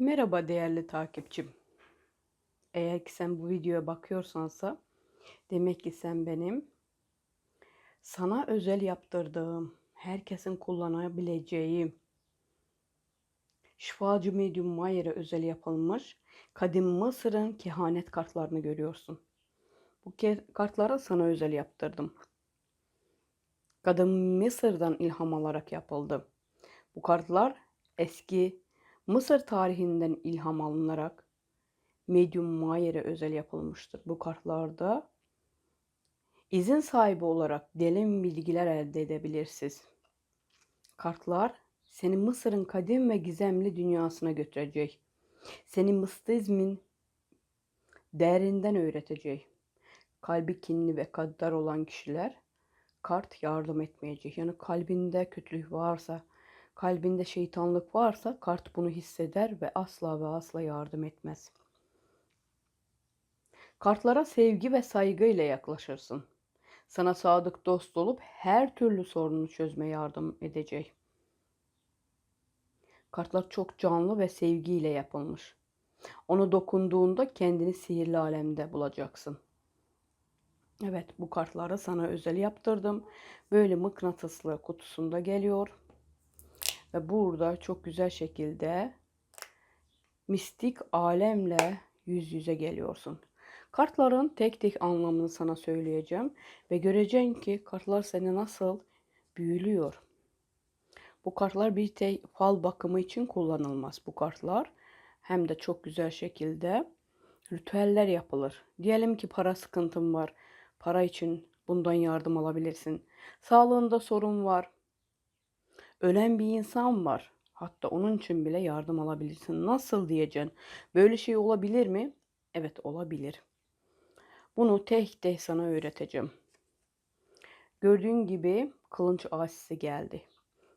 Merhaba değerli takipçim. Eğer ki sen bu videoya bakıyorsansa demek ki sen benim sana özel yaptırdığım, herkesin kullanabileceği şifacı medyum Mayer'e özel yapılmış kadim Mısır'ın kehanet kartlarını görüyorsun. Bu kartları sana özel yaptırdım. Kadim Mısır'dan ilham alarak yapıldı. Bu kartlar eski Mısır tarihinden ilham alınarak Medium Mayer'e özel yapılmıştır. Bu kartlarda izin sahibi olarak derin bilgiler elde edebilirsiniz. Kartlar seni Mısır'ın kadim ve gizemli dünyasına götürecek. Seni mıstizmin derinden öğretecek. Kalbi kinli ve kaddar olan kişiler kart yardım etmeyecek. Yani kalbinde kötülük varsa, kalbinde şeytanlık varsa kart bunu hisseder ve asla ve asla yardım etmez. Kartlara sevgi ve saygı ile yaklaşırsın. Sana sadık dost olup her türlü sorunu çözme yardım edecek. Kartlar çok canlı ve sevgiyle yapılmış. Onu dokunduğunda kendini sihirli alemde bulacaksın. Evet bu kartları sana özel yaptırdım. Böyle mıknatıslı kutusunda geliyor. Ve burada çok güzel şekilde mistik alemle yüz yüze geliyorsun. Kartların tek tek anlamını sana söyleyeceğim ve göreceksin ki kartlar seni nasıl büyülüyor. Bu kartlar bir tek fal bakımı için kullanılmaz. Bu kartlar hem de çok güzel şekilde ritüeller yapılır. Diyelim ki para sıkıntın var. Para için bundan yardım alabilirsin. Sağlığında sorun var. Ölen bir insan var. Hatta onun için bile yardım alabilirsin. Nasıl diyeceksin? Böyle şey olabilir mi? Evet olabilir. Bunu tek tek sana öğreteceğim. Gördüğün gibi kılınç asisi geldi.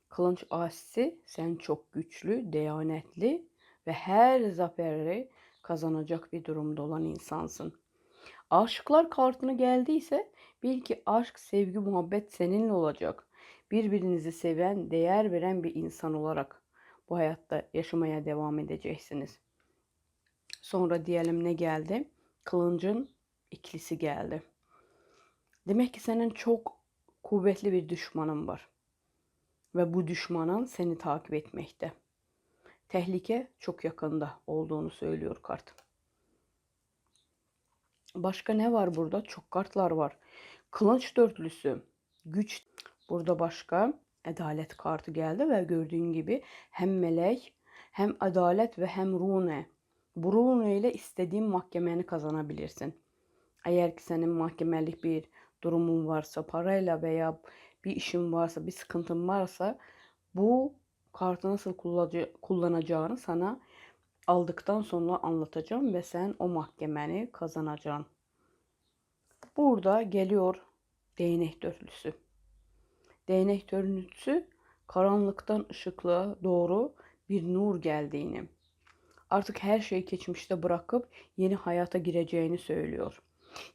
Kılınç asisi sen çok güçlü, deyanetli ve her zaferi kazanacak bir durumda olan insansın. Aşıklar kartını geldiyse bil ki aşk, sevgi, muhabbet seninle olacak. Birbirinizi seven, değer veren bir insan olarak bu hayatta yaşamaya devam edeceksiniz. Sonra diyelim ne geldi? Kılıncın ikilisi geldi. Demek ki senin çok kuvvetli bir düşmanın var. Ve bu düşmanın seni takip etmekte. Tehlike çok yakında olduğunu söylüyor kart. Başka ne var burada? Çok kartlar var. Kılıç dörtlüsü. Güç. Burada başka adalet kartı geldi ve gördüğün gibi hem melek hem adalet ve hem rune. Bu rune ile istediğin mahkemeni kazanabilirsin. Eğer ki senin mahkemelik bir durumun varsa, parayla veya bir işin varsa, bir sıkıntın varsa bu kartı nasıl kullanacağını sana aldıktan sonra anlatacağım ve sen o mahkemeni kazanacaksın. Burada geliyor değnek dörtlüsü. Değnek dörtlüsü karanlıktan ışıklığa doğru bir nur geldiğini, artık her şeyi geçmişte bırakıp yeni hayata gireceğini söylüyor.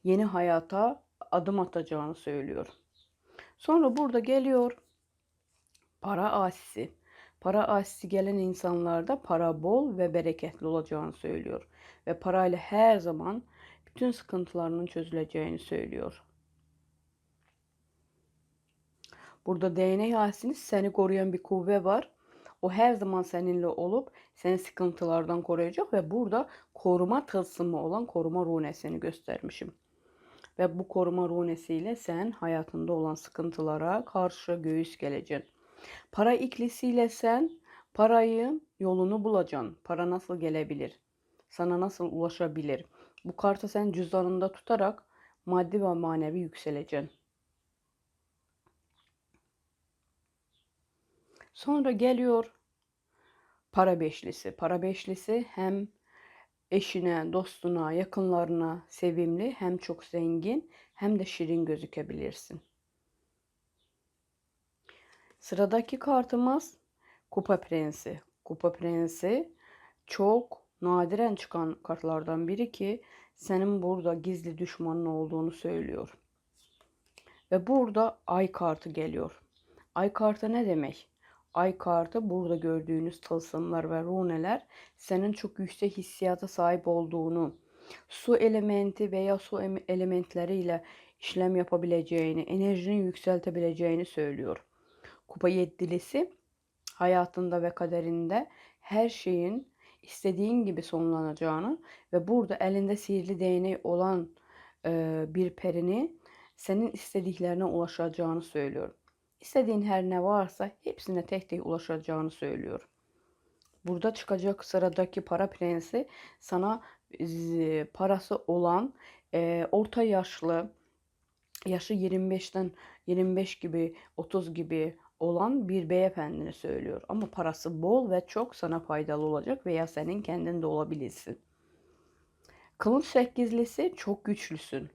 Yeni hayata adım atacağını söylüyor. Sonra burada geliyor para asisi. Para asisi gelen insanlarda para bol ve bereketli olacağını söylüyor. Ve parayla her zaman bütün sıkıntılarının çözüleceğini söylüyor. Burada DNA asini seni koruyan bir kuvve var. O her zaman seninle olup seni sıkıntılardan koruyacak ve burada koruma tılsımı olan koruma runesini göstermişim. Ve bu koruma runesiyle sen hayatında olan sıkıntılara karşı göğüs geleceksin. Para ikilisiyle sen parayı yolunu bulacaksın. Para nasıl gelebilir? Sana nasıl ulaşabilir? Bu kartı sen cüzdanında tutarak maddi ve manevi yükseleceksin. Sonra geliyor para beşlisi. Para beşlisi hem eşine, dostuna, yakınlarına sevimli, hem çok zengin, hem de şirin gözükebilirsin. Sıradaki kartımız Kupa Prensi. Kupa Prensi çok nadiren çıkan kartlardan biri ki senin burada gizli düşmanın olduğunu söylüyor. Ve burada ay kartı geliyor. Ay kartı ne demek? Ay kartı burada gördüğünüz tılsımlar ve runeler senin çok yüksek hissiyata sahip olduğunu, su elementi veya su em- elementleriyle işlem yapabileceğini, enerjini yükseltebileceğini söylüyor. Kupa yedilisi hayatında ve kaderinde her şeyin istediğin gibi sonlanacağını ve burada elinde sihirli değneği olan e, bir perini senin istediklerine ulaşacağını söylüyor. İstediğin her ne varsa hepsine tek tek ulaşacağını söylüyor. Burada çıkacak sıradaki para prensi sana e, parası olan e, orta yaşlı yaşı 25'ten 25 gibi 30 gibi olan bir beyefendini söylüyor. Ama parası bol ve çok sana faydalı olacak veya senin kendin de olabilirsin. Kılıç sekizlisi çok güçlüsün.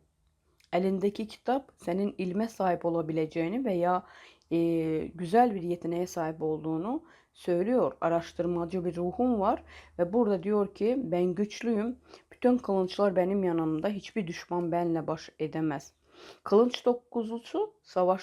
Elindeki kitap senin ilme sahip olabileceğini veya e, güzel bir yeteneğe sahip olduğunu söylüyor. Araştırmacı bir ruhun var ve burada diyor ki ben güçlüyüm. Bütün kılıçlar benim yanımda. Hiçbir düşman benimle baş edemez. Kılıç dokuzlusu savaş